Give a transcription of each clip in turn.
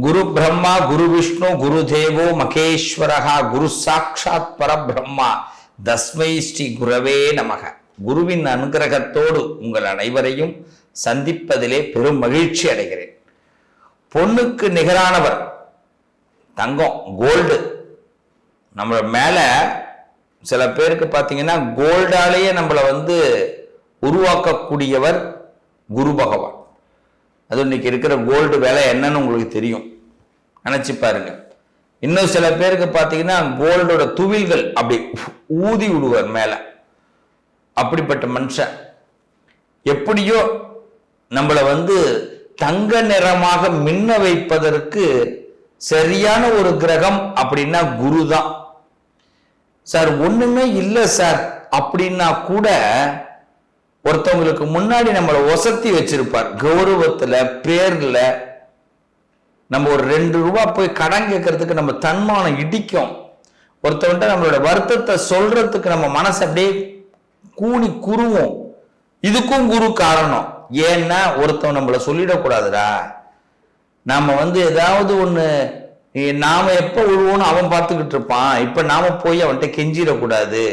குரு பிரம்மா குரு விஷ்ணு குரு தேவோ மகேஸ்வரகா குரு சாட்சாத் பரபிரம்மா. தஸ்மை ஸ்ரீ குரவே நமக. குருவின் அனுகிரகத்தோடு உங்கள் அனைவரையும் சந்திப்பதிலே பெரும் மகிழ்ச்சி அடைகிறேன். பொண்ணுக்கு நிகரானவர் தங்கம் கோல்டு நம்ம மேலே சில பேருக்கு பார்த்தீங்கன்னா கோல்டாலேயே நம்மளை வந்து உருவாக்கக்கூடியவர் குரு பகவான். அது இன்னைக்கு இருக்கிற கோல்டு விலை என்னன்னு உங்களுக்கு தெரியும். நினைச்சு பாருங்க. இன்னும் சில பேருக்கு பார்த்தீங்கன்னா கோல்டோட துவில்கள் அப்படி ஊதி விடுவார் மேல. அப்படிப்பட்ட மனுஷன். எப்படியோ நம்மளை வந்து தங்க நிறமாக மின்ன வைப்பதற்கு சரியான ஒரு கிரகம் அப்படின்னா குரு தான் சார் ஒண்ணுமே இல்லை சார். அப்படின்னா கூட ஒருத்தவங்களுக்கு முன்னாடி நம்மளை ஒசத்தி வச்சிருப்பார். கௌரவத்துல பேர்ல நம்ம ஒரு ரெண்டு ரூபா போய் கடன் கேட்கறதுக்கு நம்ம தன்மானம் இடிக்கும். ஒருத்தவன்ட்ட நம்மளோட வருத்தத்தை சொல்றதுக்கு நம்ம மனசு அப்படியே கூனி குருவோம். இதுக்கும் குரு காரணம். ஏன்னா ஒருத்தவன் நம்மளை சொல்லிடக்கூடாதுடா. நாம வந்து ஏதாவது ஒன்று நாம எப்போ விழுவோம்னு அவன் பார்த்துக்கிட்டு இருப்பான். இப்போ நாம போய் அவன்கிட்ட கெஞ்சிடக்கூடாது.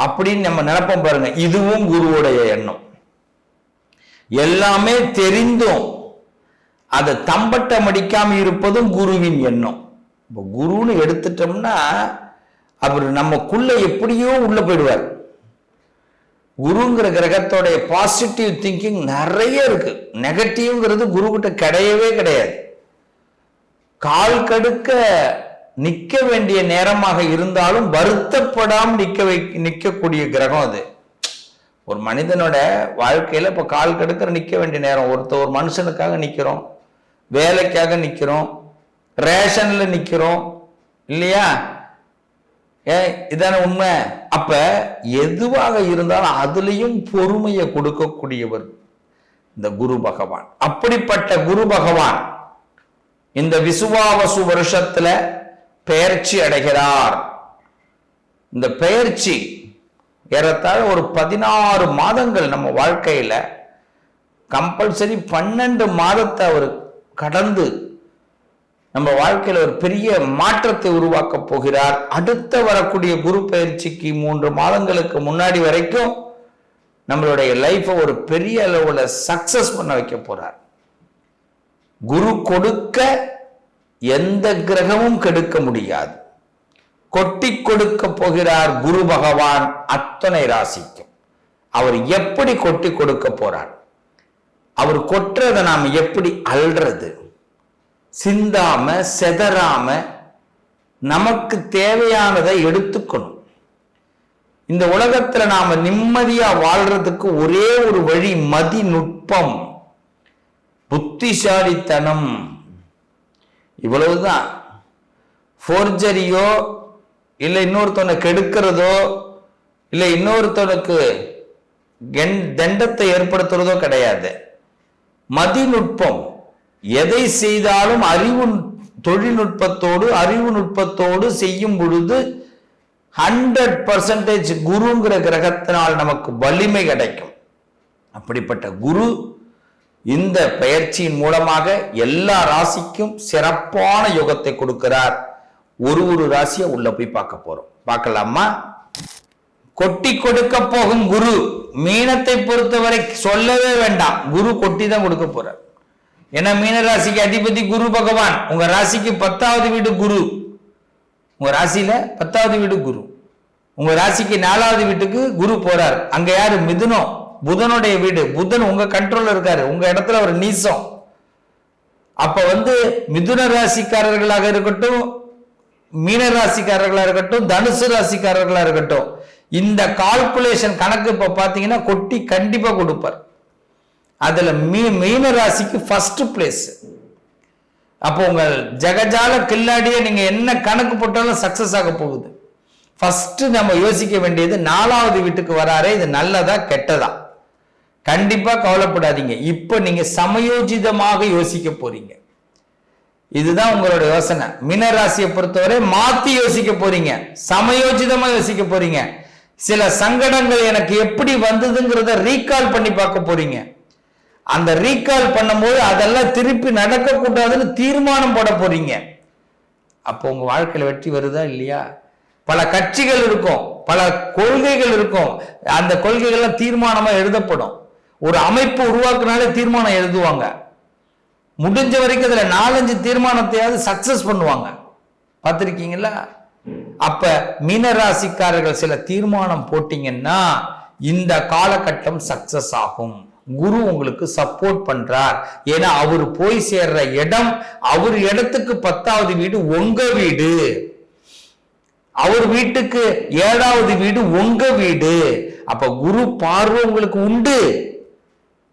அப்படின்னு நம்ம நினைப்போம் பாருங்க. இதுவும் குருவுடைய எண்ணம். எல்லாமே தெரிந்தும் அதை தம்பட்டம் அடிக்காம இருப்பதும் குருவின் எண்ணம். இப்போ குருன்னு எடுத்துட்டோம்னா அவர் நமக்குள்ள எப்படியோ உள்ள போயிடுவார். குருங்கிற கிரகத்தோடைய பாசிட்டிவ் திங்கிங் நிறைய இருக்கு. நெகட்டிவ்ங்கிறது குரு கிட்ட கிடையவே கிடையாது. கால் கடுக்க நிக்க வேண்டிய நேரமாக இருந்தாலும் வருத்தப்படாம நிக்க வை நிக்கக்கூடிய கிரகம் அது. ஒரு மனிதனோட வாழ்க்கையில இப்ப கால் கெடுக்கிற நிக்க வேண்டிய நேரம். ஒருத்த ஒரு மனுஷனுக்காக நிக்கிறோம். வேலைக்காக நிக்கிறோம். ரேஷன்ல நிக்கிறோம். இல்லையா? ஏ இதான உண்மை. அப்ப எதுவாக இருந்தாலும் அதுலயும் பொறுமையை கொடுக்கக்கூடியவர் இந்த குரு பகவான். அப்படிப்பட்ட குரு பகவான் இந்த விசுவாவசு வருஷத்துல பெயர்ச்சி அடைகிறார். இந்த பெயர்ச்சி ஏறத்தாழ ஒரு பதினாறு மாதங்கள் நம்ம வாழ்க்கையில் கம்பல்சரி பன்னெண்டு மாதத்தை அவர் கடந்து நம்ம வாழ்க்கையில் ஒரு பெரிய மாற்றத்தை உருவாக்க போகிறார். அடுத்த வரக்கூடிய குரு பயிற்சிக்கு மூன்று மாதங்களுக்கு முன்னாடி வரைக்கும் நம்மளுடைய லைஃப்பை ஒரு பெரிய அளவில் சக்சஸ் பண்ண வைக்க போறார். குரு கொடுக்க எந்த கிரகமும் கெடுக்க முடியாது. கொட்டி கொடுக்க போகிறார் குரு பகவான் அத்தனை ராசிக்கும். அவர் எப்படி கொட்டி கொடுக்க போறார்? அவர் கொட்டுறதை நாம் எப்படி அல்றது? சிந்தாம செதறாம நமக்கு தேவையானதை எடுத்துக்கணும். இந்த உலகத்துல நாம நிம்மதியா வாழ்றதுக்கு ஒரே ஒரு வழி மதி நுட்பம் இவ்வளவு இவ்வளவுதான். ஃபோர்ஜரியோ இல்லை இன்னொருத்தனை கெடுக்கிறதோ இல்லை இன்னொருத்தனுக்கு தண்டத்தை ஏற்படுத்துறதோ கிடையாது. மதிநுட்பம் எதை செய்தாலும் அறிவு தொழில்நுட்பத்தோடு அறிவு நுட்பத்தோடு செய்யும் பொழுது ஹண்ட்ரட் பர்சன்டேஜ் குருங்கிற கிரகத்தினால் நமக்கு வலிமை கிடைக்கும். அப்படிப்பட்ட குரு இந்த பயிற்சியின் மூலமாக எல்லா ராசிக்கும் சிறப்பான யோகத்தை கொடுக்கிறார். ஒரு ஒரு ராசியை உள்ள போய் பார்க்க போறோம். பார்க்கலாமா? கொட்டி கொடுக்க போகும் குரு. மீனத்தை பொறுத்தவரை சொல்லவே வேண்டாம். குரு கொட்டி தான் கொடுக்க போறார். ஏன்னா மீன ராசிக்கு அதிபதி குரு பகவான். உங்க ராசிக்கு பத்தாவது வீடு குரு. உங்க ராசியில பத்தாவது வீடு குரு. உங்க ராசிக்கு நாலாவது வீட்டுக்கு குரு போறார். அங்க யாரு? மிதுனம். புதனுடைய வீடு. புதன் உங்க கண்ட்ரோல்ல இருக்காரு. உங்க இடத்துல ஒரு நீசம். அப்ப வந்து மிதுன ராசிக்காரர்களாக இருக்கட்டும் மீன ராசிக்காரர்களாக இருக்கட்டும் தனுசு ராசிக்காரர்களாக இருக்கட்டும் இந்த கால்குலேஷன் கணக்கு இப்ப பாத்தீங்கன்னா கொட்டி கண்டிப்பா கொடுப்பார். அதுல மீ மீன ராசிக்கு ஃபர்ஸ்ட் பிளேஸ் அப்போ உங்கள் ஜெகஜால கில்லாடியே நீங்க என்ன கணக்கு போட்டாலும் சக்சஸ் ஆக போகுது. ஃபர்ஸ்ட் நம்ம யோசிக்க வேண்டியது நாலாவது வீட்டுக்கு வராரே இது நல்லதா கெட்டதா? கண்டிப்பா கவலைப்படாதீங்க. இப்போ நீங்க சமயோஜிதமாக யோசிக்க போறீங்க. இதுதான் உங்களோட யோசனை. மீனராசியை பொறுத்தவரை மாத்தி யோசிக்க போறீங்க. சமயோஜிதமா யோசிக்க போறீங்க. சில சங்கடங்கள் எனக்கு எப்படி வந்ததுங்கிறத ரீகால் பண்ணி பார்க்க போறீங்க. அந்த ரீகால் பண்ணும்போது அதெல்லாம் திருப்பி நடக்கக்கூடாதுன்னு தீர்மானம் போட போறீங்க. அப்போ உங்க வாழ்க்கையில வெற்றி வருதா இல்லையா? பல கட்சிகள் இருக்கும். பல கொள்கைகள் இருக்கும். அந்த கொள்கைகள்லாம் தீர்மானமா எழுதப்படும். ஒரு அமைப்பு உருவாக்குனாலே தீர்மானம் எழுதுவாங்க. முடிஞ்ச வரைக்கும் அதில் நாலஞ்சு தீர்மானத்தையாவது சக்சஸ் பண்ணுவாங்க. பார்த்துருக்கீங்களா? அப்ப மீனராசிக்காரர்கள் சில தீர்மானம் போட்டீங்கன்னா இந்த காலகட்டம் சக்சஸ் ஆகும். குரு உங்களுக்கு சப்போர்ட் பண்றார். ஏன்னா அவர் போய் சேர்ற இடம் அவர் இடத்துக்கு பத்தாவது வீடு உங்க வீடு. அவர் வீட்டுக்கு ஏழாவது வீடு உங்க வீடு. அப்ப குரு பார்வை உங்களுக்கு உண்டு.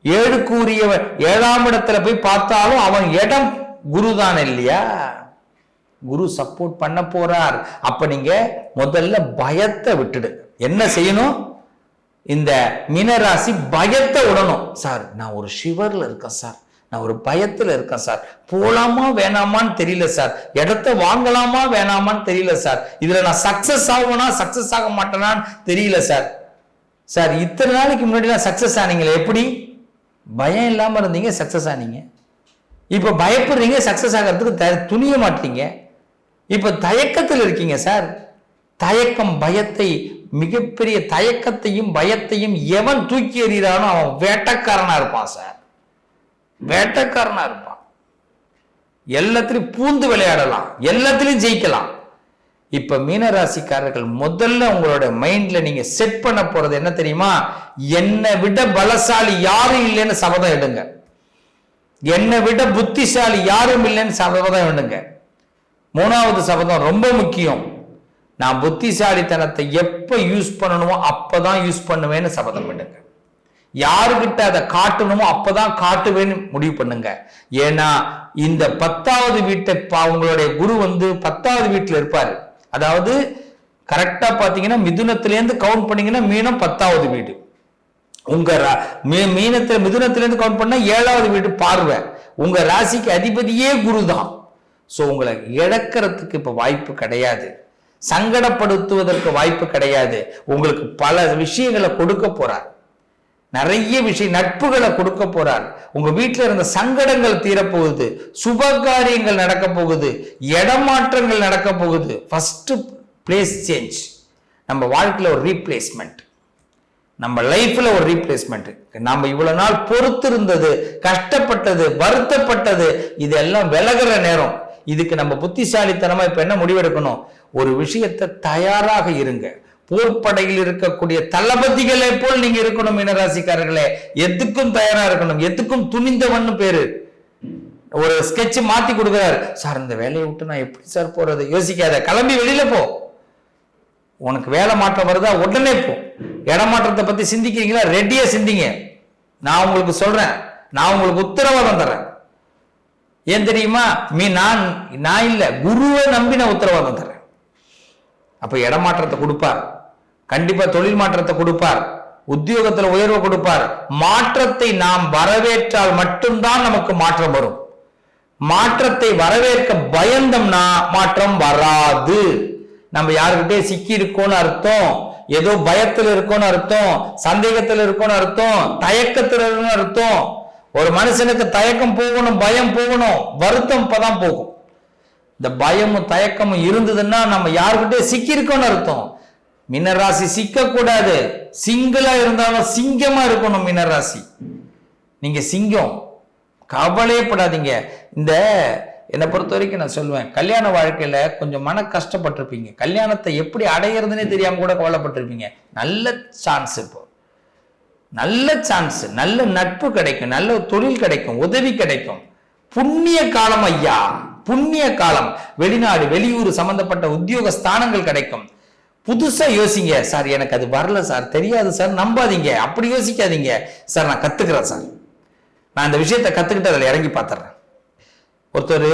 ஏழுக்குரியவன் ஏழாம் இடத்துல போய் பார்த்தாலும் அவன் இடம் குரு தான் இல்லையா? குரு சப்போர்ட் பண்ண போறார். அப்ப நீங்க முதல்ல பயத்தை விட்டுடு. என்ன செய்யணும்? இந்த மீனராசி பயத்தை விடணும். சார் நான் ஒரு ஷிவர்ல இருக்கேன் சார். நான் ஒரு பயத்துல இருக்கேன் சார். போலாமா வேணாமான்னு தெரியல சார். இடத்த வாங்கலாமா வேணாமான்னு தெரியல சார். இதுல நான் சக்சஸ் ஆகுனா சக்சஸ் ஆக மாட்டேனான்னு தெரியல சார். சார் இத்தனை நாளைக்கு முன்னாடி நான் சக்சஸ் ஆனீங்களே எப்படி? பயம் இல்லாமல் இருந்தீங்க சக்ஸஸ் ஆனீங்க. இப்போ பயப்படுறீங்க சக்ஸஸ் ஆகிறதுக்கு த- துணிய மாட்டீங்க. இப்போ தயக்கத்தில் இருக்கீங்க சார் தயக்கம் பயத்தை மிகப்பெரிய தயக்கத்தையும் பயத்தையும் எவன் தூக்கி எறிகிறானோ அவன் வேட்டக்காரனா இருப்பான் சார் வேட்டக்காரனா இருப்பான். எல்லாத்திலையும் பூந்து விளையாடலாம். எல்லாத்திலையும் ஜெயிக்கலாம். இப்ப மீனராசிக்காரர்கள் முதல்ல உங்களோட மைண்ட்ல நீங்க செட் பண்ண போறது என்ன தெரியுமா? என்னை விட பலசாலி யாரும் இல்லைன்னு சபதம் எடுங்க. என்னை விட புத்திசாலி யாரும் இல்லைன்னு சபதம் எடுங்க. மூணாவது சபதம் ரொம்ப முக்கியம். நான் புத்திசாலித்தனத்தை எப்ப யூஸ் பண்ணணுமோ அப்பதான் யூஸ் பண்ணுவேன்னு சபதம் பண்ணுங்க யாருக்கிட்ட அதை காட்டணுமோ அப்பதான் காட்டுவேன்னு முடிவு பண்ணுங்க. ஏன்னா இந்த பத்தாவது வீட்டை பா- உங்களுடைய குரு வந்து பத்தாவது வீட்டில் இருப்பாரு. அதாவது கரெக்டா பாத்தீங்கன்னா மிதுனத்திலேருந்து கவுண்ட் பண்ணீங்கன்னா மீனம் பத்தாவது வீடு. உங்க ரா- மீ- மீனத்துல மிதுனத்துல இருந்து கவுண்ட் பண்ணா ஏழாவது வீடு பார்வை. உங்க ராசிக்கு அதிபதியே குரு தான் சோ உங்களை இழக்கிறதுக்கு இப்ப வாய்ப்பு கிடையாது. சங்கடப்படுத்துவதற்கு வாய்ப்பு கிடையாது. உங்களுக்கு பல விஷயங்களை கொடுக்க போறார். நிறைய விஷயம் நட்புகளை கொடுக்க போறார். உங்க வீட்டில் இருந்த சங்கடங்கள் தீரப்போகுது. சுப காரியங்கள் நடக்க போகுது. இடமாற்றங்கள் நடக்க போகுது. ஃபர்ஸ்ட் பிளேஸ் சேஞ்ச் நம்ம வாழ்க்கையில் ஒரு ரீப்ளேஸ்மெண்ட் நம்ம லைஃப்பில் ஒரு ரீப்ளேஸ்மெண்ட் நம்ம இவ்வளோ நாள் பொறுத்து இருந்தது கஷ்டப்பட்டது வருத்தப்பட்டது இதெல்லாம் விலகிற நேரம். இதுக்கு நம்ம புத்திசாலித்தனமாக இப்போ என்ன முடிவெடுக்கணும்? ஒரு விஷயத்தை தயாராக இருங்க. போர்ப்படையில் இருக்கக்கூடிய தளபதிகளை போல் நீங்க இருக்கணும் மீனராசிக்காரர்களே. எதுக்கும் தயாரா இருக்கணும்? எதுக்கும் துணிந்தவன்னு பேரு. ஒரு ஸ்கெட்ச் மாத்தி கொடுக்குறாரு. சார் இந்த வேலையை விட்டு நான் எப்படி சார் போறது? யோசிக்காத. கிளம்பி வெளியில போ. உனக்கு வேலை மாற்றம் வருதா? உடனே போ. இடமாற்றத்தை பத்தி சிந்திக்கிறீங்களா? ரெடியா சிந்திங்க. நான் உங்களுக்கு சொல்றேன். நான் உங்களுக்கு உத்தரவாதம் தரேன் ஏன் தெரியுமா? மீ நான் நான் இல்ல. குருவை நம்பி நான் உத்தரவாதம் தரேன் அப்ப இடமாற்றத்தை கொடுப்பார். கண்டிப்பா தொழில் மாற்றத்தை கொடுப்பார். உத்தியோகத்துல உயர்வு கொடுப்பார். மாற்றத்தை நாம் வரவேற்றால் மட்டும்தான் நமக்கு மாற்றம் வரும். மாற்றத்தை வரவேற்க பயந்தோம்னா மாற்றம் வராது. நம்ம யாருக்கிட்டே சிக்கி இருக்கோம்னு அர்த்தம் ஏதோ பயத்துல இருக்கோம்னு அர்த்தம் சந்தேகத்துல இருக்கோம்னு அர்த்தம் தயக்கத்துல இருக்கோம்னு அர்த்தம். ஒரு மனுஷனுக்கு தயக்கம் போகணும் பயம் போகணும் வருத்தம் இப்பதான் போகும். இந்த பயமும் தயக்கமும் இருந்ததுன்னா நம்ம யாருக்கிட்டே சிக்கி இருக்கோம்னு அர்த்தம். மினராசி சிக்கக்கூடாது. சிங்கிளா இருந்தாலும் சிங்கமா இருக்கணும் மினராசி நீங்க சிங்கம். கவலையப்படாதீங்க. இந்த என்னை பொறுத்த வரைக்கும் நான் சொல்லுவேன் கல்யாண வாழ்க்கையில கொஞ்சம் மன கஷ்டப்பட்டிருப்பீங்க. கல்யாணத்தை எப்படி அடையிறதுனே தெரியாம கூட கவலைப்பட்டிருப்பீங்க. நல்ல சான்ஸ் இப்போ. நல்ல சான்ஸ் நல்ல நட்பு கிடைக்கும் நல்ல தொழில் கிடைக்கும் உதவி கிடைக்கும். புண்ணிய காலம் ஐயா. புண்ணிய காலம். வெளிநாடு வெளியூர் சம்பந்தப்பட்ட உத்தியோக ஸ்தானங்கள் கிடைக்கும். புதுசாக யோசிங்க சார் எனக்கு அது வரல சார். தெரியாது சார். நம்பாதீங்க. அப்படி யோசிக்காதீங்க. சார் நான் கற்றுக்கிறேன் சார். நான் இந்த விஷயத்தை கற்றுக்கிட்டு அதில் இறங்கி பார்த்துட்றேன். ஒருத்தர்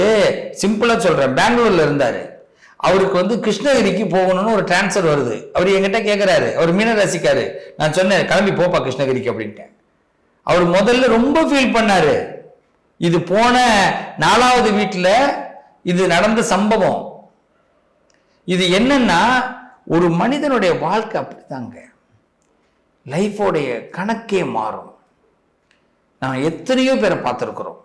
சிம்பிளாக சொல்கிறேன் பெங்களூரில் இருந்தார். அவருக்கு வந்து கிருஷ்ணகிரிக்கு போகணும்னு ஒரு டிரான்ஸ்ஃபர் வருது. அவர் என்கிட்ட கேட்குறாரு அவர் மீனராசிக்காரு. நான் சொன்னேன் கிளம்பி போப்பா கிருஷ்ணகிரிக்கு அப்படின்ட்டேன் அவர் முதல்ல ரொம்ப ஃபீல் பண்ணார். இது போன நாலாவது வீட்டில் இது நடந்த சம்பவம். இது என்னன்னா ஒரு மனிதனுடைய வாழ்க்கை அப்படிதாங்க லைஃபோடைய கணக்கே மாறும். நான் எத்தனையோ பேரை பார்த்துருக்குறோம்.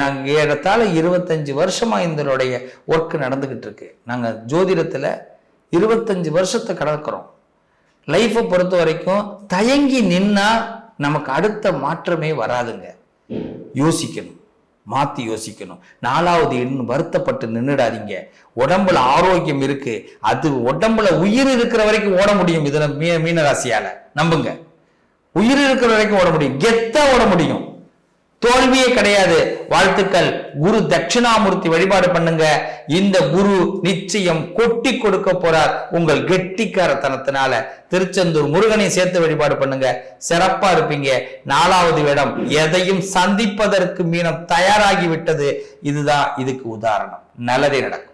நாங்கள் ஏறத்தாழ இருபத்தஞ்சு வருஷமாக இதனுடைய ஒர்க் நடந்துக்கிட்டு இருக்கு. நாங்கள் ஜோதிடத்தில் இருபத்தஞ்சு வருஷத்தை கடக்கிறோம் லைஃப்பை பொறுத்த வரைக்கும் தயங்கி நின்னா நமக்கு அடுத்த மாற்றமே வராதுங்க. யோசிக்கணும். மாற்றி யோசிக்கணும். நாலாவது இன்னும் வருத்தப்பட்டு நின்றுடாதீங்க உடம்புல ஆரோக்கியம் இருக்கு. அது உடம்புல உயிர் இருக்கிற வரைக்கும் ஓட முடியும். இதில் மீ மீனராசியால். நம்புங்க. உயிர் இருக்கிற வரைக்கும் ஓட முடியும். கெத்தா ஓட முடியும். தோல்வியே கிடையாது. வாழ்த்துக்கள். குரு தட்சிணாமூர்த்தி வழிபாடு பண்ணுங்க. இந்த குரு நிச்சயம் கொட்டி கொடுக்க போறார் உங்கள் கெட்டிக்காரத்தனத்தினால. திருச்செந்தூர் முருகனை சேர்த்து வழிபாடு பண்ணுங்க. சிறப்பா இருப்பீங்க. நாலாவது இடம் எதையும் சந்திப்பதற்கு மீனம் தயாராகி விட்டது இதுதான் இதுக்கு உதாரணம். நல்லதே நடக்கும்.